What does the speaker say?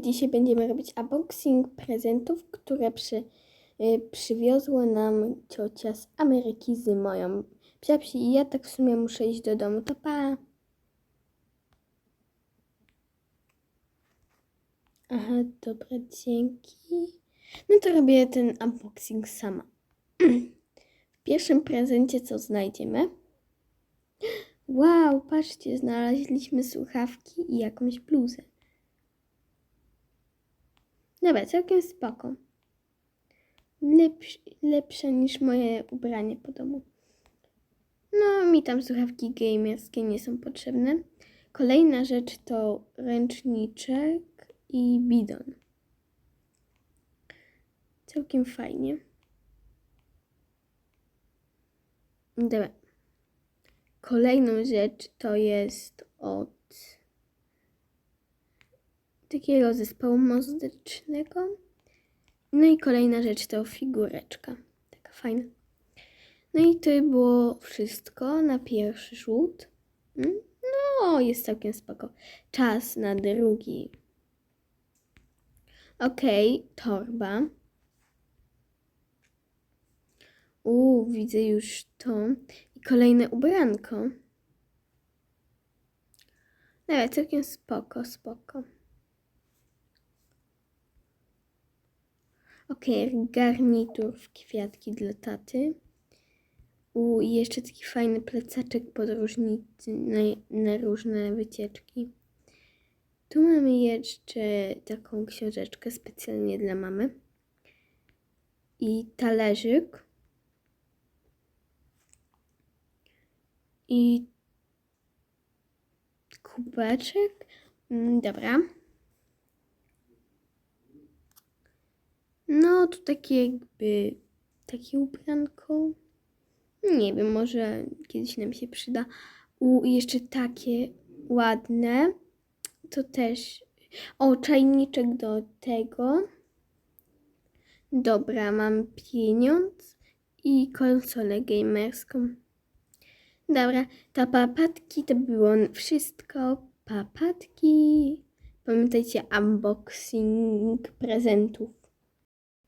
Dzisiaj będziemy robić unboxing prezentów, które przy, y, przywiozła nam ciocia z Ameryki z moją psiapsi i ja tak w sumie muszę iść do domu. To pa! Aha, dobra, dzięki. No to robię ten unboxing sama. W pierwszym prezencie co znajdziemy? Wow, patrzcie, znaleźliśmy słuchawki i jakąś bluzę. Dobra, całkiem spoko. Lepsz, lepsze niż moje ubranie po domu. No, mi tam słuchawki gamerskie nie są potrzebne. Kolejna rzecz to ręczniczek i bidon. Całkiem fajnie. Dobra. Kolejną rzecz to jest od takiego zespołu muzycznego. No i kolejna rzecz to figureczka. Taka fajna. No i to było wszystko na pierwszy rzut. Mm, No, jest całkiem spoko. Czas na drugi. Okej, torba. Uuu, widzę już to. I kolejne ubranko. Dobra, całkiem spoko, spoko. Okej, garnitur w kwiatki dla taty. U, i jeszcze taki fajny plecaczek podróżnicy na, na różne wycieczki. Tu mamy jeszcze taką książeczkę specjalnie dla mamy. I talerzyk. I kubeczek. Mm, Dobra. No, tu takie jakby takie ubranko. Nie wiem, może kiedyś nam się przyda. U, jeszcze takie ładne. To też. O, czajniczek do tego. Dobra, mam pieniądz i konsolę gamerską. Dobra, to papatki to było wszystko. Papatki. Pamiętajcie, unboxing prezentów.